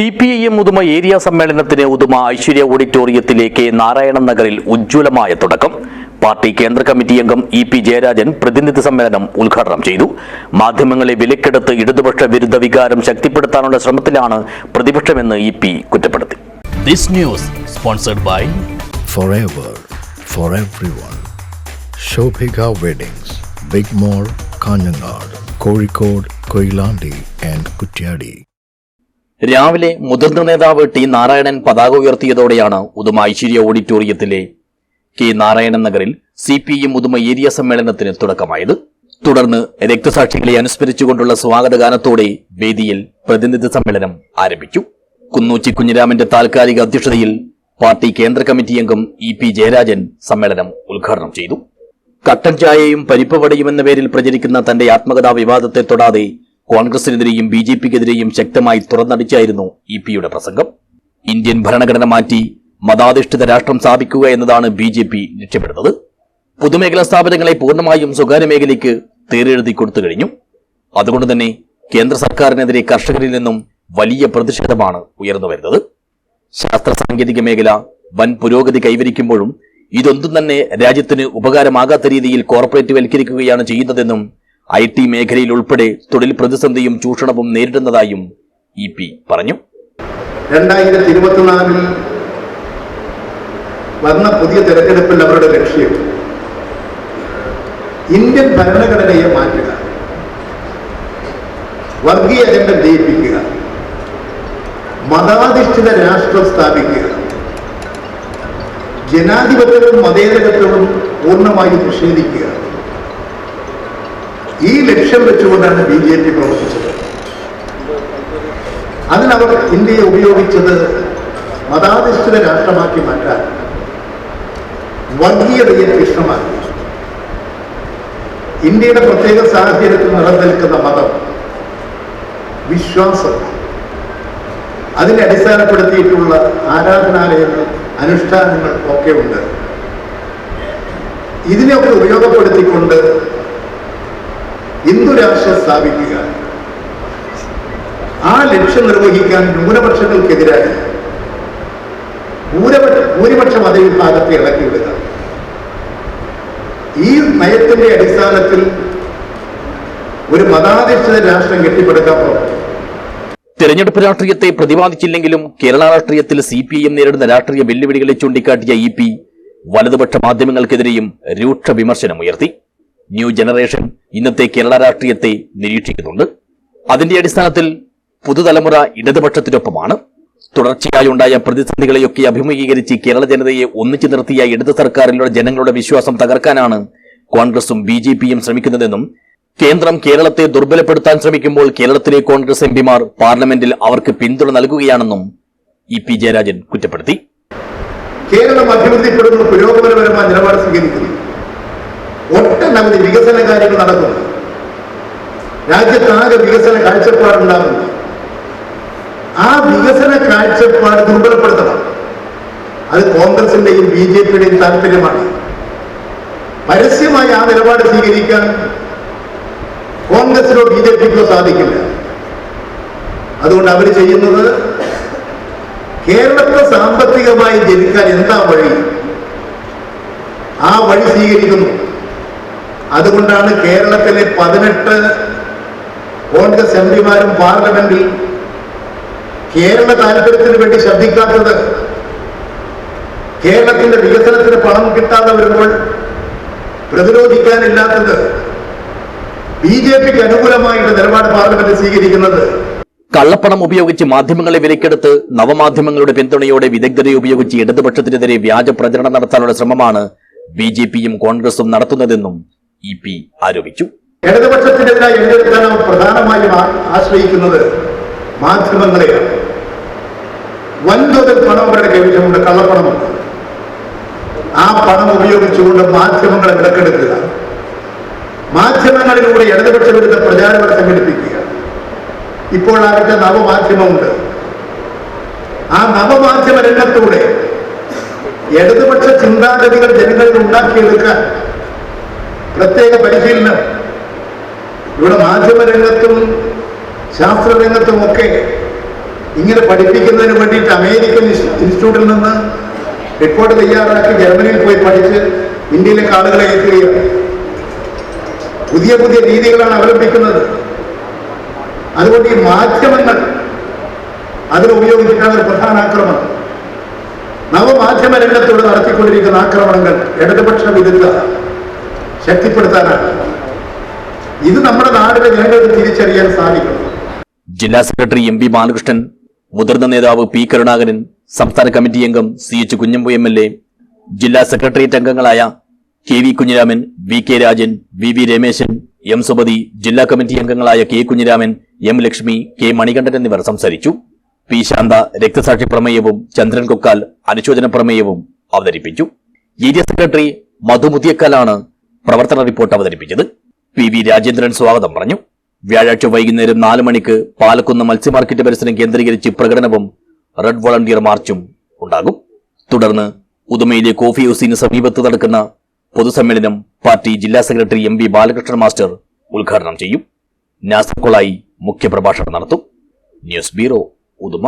C P I M Uduma area സമ്മേളനത്തിന് ഉദുമ ഐശ്വര്യ ഓഡിറ്റോറിയത്തിലേക്ക് നാരായണൻ നഗറിൽ ഉജ്ജ്വലമായ തുടക്കം പാർട്ടി കേന്ദ്ര കമ്മിറ്റി അംഗം ഇ പി ജയരാജൻ പ്രതിനിധി സമ്മേളനം ഉദ്ഘാടനം ചെയ്തു മാധ്യമങ്ങളെ വിലക്കെടുത്ത് ഇടതുപക്ഷ വിരുദ്ധ വികാരം ശക്തിപ്പെടുത്താനുള്ള ശ്രമത്തിലാണ് പ്രതിപക്ഷമെന്ന് ഇ പി കുറ്റപ്പെടുത്തി this news sponsored by forever for everyone. Shobhika Weddings, Big Mall, Kanyanad, Kozhikode, Koilandi and Kutyadi. രാവിലെ മുതിർന്ന നേതാവ് ടി നാരായണൻ പതാക ഉയർത്തിയതോടെയാണ് ഉദുമ ഐശ്വര്യ ഓഡിറ്റോറിയത്തിലെ കെ നാരായണൻ നഗറിൽ C P M Uduma area സമ്മേളനത്തിന് തുടക്കമായത്. തുടർന്ന് രക്തസാക്ഷികളെ അനുസ്മരിച്ചുകൊണ്ടുള്ള സ്വാഗതഗാനത്തോടെ വേദിയിൽ പ്രതിനിധി സമ്മേളനം ആരംഭിച്ചു. കുന്നൂച്ചി കുഞ്ഞിരാമന്റെ താൽക്കാലിക അധ്യക്ഷതയിൽ പാർട്ടി കേന്ദ്ര കമ്മിറ്റി അംഗം ഇ പി ജയരാജൻ സമ്മേളനം ഉദ്ഘാടനം ചെയ്തു. കട്ടൻ ചായയും പരിപ്പ് വടയും എന്ന പേരിൽ പ്രചരിക്കുന്ന തന്റെ ആത്മകഥാ വിവാദത്തെ തൊടാതെ കോൺഗ്രസിനെതിരെയും ബി ജെ പിക്കെതിരെയും ശക്തമായി തുറന്നടിച്ചായിരുന്നു ഇ പിയുടെ പ്രസംഗം. ഇന്ത്യൻ ഭരണഘടന മാറ്റി മതാധിഷ്ഠിത രാഷ്ട്രം സ്ഥാപിക്കുക എന്നതാണ് ബി ജെ പി ലക്ഷ്യപ്പെടുന്നത് പൊതുമേഖലാ സ്ഥാപനങ്ങളെ പൂർണമായും സ്വകാര്യ മേഖലയ്ക്ക് തേരെഴുതി കൊടുത്തു കഴിഞ്ഞു. അതുകൊണ്ട് തന്നെ കേന്ദ്ര സർക്കാരിനെതിരെ കർഷകരിൽ നിന്നും വലിയ പ്രതിഷേധമാണ് ഉയർന്നു വരുന്നത്. ശാസ്ത്ര സാങ്കേതിക മേഖല വൻ പുരോഗതി കൈവരിക്കുമ്പോഴും ഇതൊന്നും തന്നെ രാജ്യത്തിന് ഉപകാരമാകാത്ത രീതിയിൽ കോർപ്പറേറ്റ് വൽക്കരിക്കുകയാണ് ചെയ്യുന്നതെന്നും ഐ ടി മേഖലയിൽ ഉൾപ്പെടെ തൊഴിൽ പ്രതിസന്ധിയും ചൂഷണവും നേരിടുന്നതായും ഇ പി പറഞ്ഞു. രണ്ടായിരത്തി ഇരുപത്തിനാലിൽ വന്ന പുതിയ തെരഞ്ഞെടുപ്പിൽ അവരുടെ ലക്ഷ്യം ഇന്ത്യൻ ഭരണഘടനയെ മാറ്റുക വർഗീയ അജണ്ട ജയിപ്പിക്കുക മതാധിഷ്ഠിത രാഷ്ട്രം സ്ഥാപിക്കുക ജനാധിപത്യവും മതേതരത്വവും പൂർണമായും നിഷേധിക്കുക. ഈ ലക്ഷ്യം വെച്ചുകൊണ്ടാണ് ബി ജെ പി പ്രവർത്തിച്ചത്. അതിനവർ ഇന്ത്യയെ ഉപയോഗിച്ചത് മതാധിഷ്ഠിത രാഷ്ട്രമാക്കി മാറ്റാൻ വർഗീയതയെ തീഷ്ണമാക്കി ഇന്ത്യയുടെ പ്രത്യേക സാഹചര്യത്തിൽ നിലനിൽക്കുന്ന മതം വിശ്വാസം. അതിനെ അടിസ്ഥാനപ്പെടുത്തിയിട്ടുള്ള ആരാധനാലയങ്ങൾ അനുഷ്ഠാനങ്ങൾ ഒക്കെ ഉണ്ട്. ഇതിനെയൊക്കെ ഉപയോഗപ്പെടുത്തിക്കൊണ്ട് ഹിന്ദു രാഷ്ട്രം സ്ഥാപിക്കുക? ആ ലക്ഷ്യം നിർവഹിക്കാൻ ന്യൂനപക്ഷങ്ങൾക്കെതിരായി ഭൂരിപക്ഷ ഭൂരിപക്ഷ മതവിഭാഗത്തെ ഇളക്കി വിടുക. ഈ നയത്തിന്റെ അടിസ്ഥാനത്തിൽ ഒരു മതാധിഷ്ഠിത രാഷ്ട്രം കെട്ടിപ്പടുക്കാൻ തെരഞ്ഞെടുപ്പ് രാഷ്ട്രീയത്തെ പ്രതിപാദിച്ചില്ലെങ്കിലും കേരള രാഷ്ട്രീയത്തിൽ സി പി ഐ എം നേരിടുന്ന രാഷ്ട്രീയ വെല്ലുവിളികളെ ചൂണ്ടിക്കാട്ടിയ ഇ പി വലതുപക്ഷ മാധ്യമങ്ങൾക്കെതിരെയും രൂക്ഷ വിമർശനമുയർത്തി. ന്യൂ ജനറേഷൻ ഇന്നത്തെ കേരള രാഷ്ട്രീയത്തെ നിരീക്ഷിക്കുന്നുണ്ട്. അതിന്റെ അടിസ്ഥാനത്തിൽ പുതുതലമുറ ഇടതുപക്ഷത്തിനൊപ്പമാണ്. തുടർച്ചയായി ഉണ്ടായ പ്രതിസന്ധികളെയൊക്കെ അഭിമുഖീകരിച്ച് കേരള ജനതയെ ഒന്നിച്ചു നിർത്തിയ ഇടതു സർക്കാരിലുള്ള ജനങ്ങളുടെ വിശ്വാസം തകർക്കാനാണ് കോൺഗ്രസും ബി ജെ പിയും ശ്രമിക്കുന്നതെന്നും കേന്ദ്രം കേരളത്തെ ദുർബലപ്പെടുത്താൻ ശ്രമിക്കുമ്പോൾ കേരളത്തിലെ കോൺഗ്രസ് എംപിമാർ പാർലമെന്റിൽ അവർക്ക് പിന്തുണ നൽകുകയാണെന്നും ഇ പി ജയരാജൻ കുറ്റപ്പെടുത്തി. കേരളം അഭിവൃദ്ധിപ്പെടുന്ന പുരോഗമനപരമായ നിലപാട് സ്വീകരിക്കുന്നു. ഒട്ടനവധി വികസന കാര്യങ്ങൾ നടക്കും. രാജ്യത്താകെ വികസന കാഴ്ചപ്പാടുണ്ടാകും. ആ വികസന കാഴ്ചപ്പാട് ദുർബലപ്പെടുത്തണം. അത് കോൺഗ്രസിന്റെയും ബി ജെ പിയുടെയും താല്പര്യമാണ്. പരസ്യമായി ആ നിലപാട് സ്വീകരിക്കാൻ കോൺഗ്രസിനോ ബി ജെ പിക്കോ സാധിക്കില്ല. അതുകൊണ്ട് അവർ ചെയ്യുന്നത് കേരളത്തെ സാമ്പത്തികമായി ജനിക്കാൻ എന്താ വഴി? ആ വഴി സ്വീകരിക്കുന്നു. അതുകൊണ്ടാണ് കേരളത്തിലെ പതിനെട്ട് കോൺഗ്രസ് എം പിമാരും പാർലമെന്റിൽ കേരള താല്പര്യത്തിന് വേണ്ടി ശബ്ദിക്കാത്തത്. കേരളത്തിന്റെ വികസനത്തിന് പണം കിട്ടാതെ വരുമ്പോൾ പ്രതിരോധിക്കാനില്ലാത്തത് ബി ജെ പിക്ക് അനുകൂലമായിട്ട് നിലപാട് പാർലമെന്റ് സ്വീകരിക്കുന്നത്. കള്ളപ്പണം ഉപയോഗിച്ച് മാധ്യമങ്ങളെ വിലക്കെടുത്ത് നവമാധ്യമങ്ങളുടെ പിന്തുണയോടെ വിദഗ്ധരെ ഉപയോഗിച്ച് ഇടതുപക്ഷത്തിനെതിരെ വ്യാജ പ്രചരണം നടത്താനുള്ള ശ്രമമാണ് ബി കോൺഗ്രസും നടത്തുന്നതെന്നും ഇ പി ആരോപിച്ചു ഇടതുപക്ഷത്തിനെതിരായി അവർ പ്രധാനമായും ആശ്രയിക്കുന്നത് മാധ്യമങ്ങളെയാണ്. വൻതോതിൽ പണം അവരുടെ കൈവശമുണ്ട് കള്ളപ്പണമുണ്ട്. ആ പണം ഉപയോഗിച്ചുകൊണ്ട് മാധ്യമങ്ങളെ വിലക്കെടുക്കുക. മാധ്യമങ്ങളിലൂടെ ഇടതുപക്ഷ വിരുദ്ധ പ്രചാരണം സംഘടിപ്പിക്കുക. ഇപ്പോൾ ആകട്ടെ നവമാധ്യമമുണ്ട്. ആ നവമാധ്യമ രംഗത്തൂടെ ഇടതുപക്ഷ ചിന്താഗതികൾ ജനങ്ങളിൽ ഉണ്ടാക്കിയെടുക്കാൻ പ്രത്യേക പരിശീലനം. ഇവിടെ മാധ്യമരംഗത്തും ശാസ്ത്രരംഗത്തും ഒക്കെ ഇങ്ങനെ പഠിപ്പിക്കുന്നതിന് വേണ്ടിയിട്ട് അമേരിക്കൻ ഇൻസ്- ഇൻസ്റ്റിറ്റ്യൂട്ടിൽ നിന്ന് റിപ്പോർട്ട് തയ്യാറാക്കി ജർമ്മനിയിൽ പോയി പഠിച്ച് ഇന്ത്യയിലേക്ക് ആളുകളെ എത്തുകയാണ് പുതിയ പുതിയ രീതികളാണ് അവലംബിക്കുന്നത്. അതുകൊണ്ട് ഈ മാധ്യമങ്ങൾ അതിനുപയോഗിച്ചിട്ടാണ് ഒരു പ്രധാന ആക്രമണം. നവമാധ്യമ രംഗത്തോട് നടത്തിക്കൊണ്ടിരിക്കുന്ന ആക്രമണങ്ങൾ ഇടതുപക്ഷ വിരുദ്ധ. ശക്തിപ്പെടുത്താനാണ്. ഇത് നമ്മുടെ നാടിന്റെ ജനങ്ങൾക്ക് തിരിച്ചറിയാൻ സാധിക്കണം ജില്ലാ സെക്രട്ടറി എം പി ബാലകൃഷ്ണൻ മുതിർന്ന നേതാവ് പി കരുണാകരൻ സംസ്ഥാന കമ്മിറ്റി അംഗം C H Kunhambu M L A ജില്ലാ സെക്രട്ടേറിയറ്റ് അംഗങ്ങളായ K V Kunhiraman V K Rajan V V Rameshan M Sumathi ജില്ലാ കമ്മിറ്റി അംഗങ്ങളായ K Kunhiraman M Lakshmi K Manikandan എന്നിവർ സംസാരിച്ചു. പി ശാന്ത രക്തസാക്ഷി പ്രമേയവും ചന്ദ്രൻ കൊക്കാൽ അനുശോചന പ്രമേയവും അവതരിപ്പിച്ചു. ഏരിയ സെക്രട്ടറി മധു മുതിയക്കാലാണ് പ്രവർത്തന റിപ്പോർട്ട് അവതരിപ്പിച്ചത് പി വി രാജേന്ദ്രൻ സ്വാഗതം പറഞ്ഞു. വ്യാഴാഴ്ച വൈകുന്നേരം നാല് മണിക്ക് പാലക്കുന്ന് മത്സ്യ മാർക്കറ്റ് പരിസരം കേന്ദ്രീകരിച്ച് പ്രകടനവും റെഡ് വോളണ്ടിയർ മാർച്ചും ഉണ്ടാകും. തുടർന്ന് ഉദുമയിലെ കോഫി ഹൗസിന് സമീപത്ത് നടക്കുന്ന പൊതുസമ്മേളനം പാർട്ടി ജില്ലാ secretary M B Balakrishnan master ഉദ്ഘാടനം ചെയ്യും. നാസർകൊളായി മുഖ്യപ്രഭാഷണം നടത്തും. News bureau Uduma.